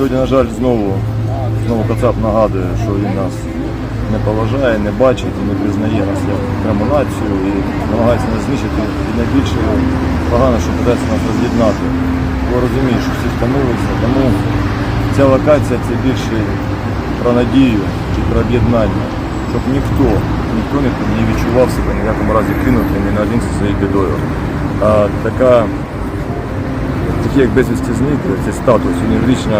Сьогодні, на жаль, знову, знову Кацап нагадує, що він нас не поважає, не бачить і не признає нас як окрему націю і намагається нас знищити. І найбільше погано, що питається нас роз'єднати. Бо розуміє, що всі втомилися, тому ця локація це більше про надію чи про об'єднання, щоб ніхто, ніхто не, відчував себе ні в якому разі кинутим і наодинці зі своєю бідою. А така такі як безвісті зникли, цей статус, він юридично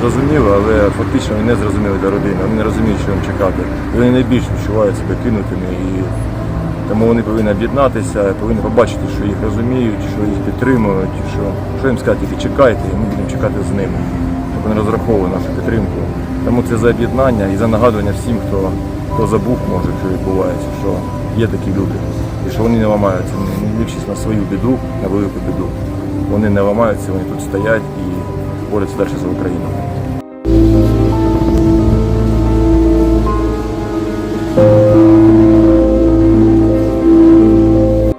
зрозуміло, але фактично він не зрозумілий для родини. Вони не розуміють, що їм чекати. Вони найбільше відчувають себе кинутими. І тому вони повинні об'єднатися, повинні побачити, що їх розуміють, що їх підтримують, що, що їм сказати, тільки чекайте, і ми будемо чекати з ними. Щоб вони розраховували нашу підтримку. Тому це за об'єднання і за нагадування всім, хто, хто забув, може, що відбувається, що є такі люди. І що вони не ламаються, не дивлячись на свою біду, на велику біду. Вони не ламаються, вони тут стоять і борються далі за Україну.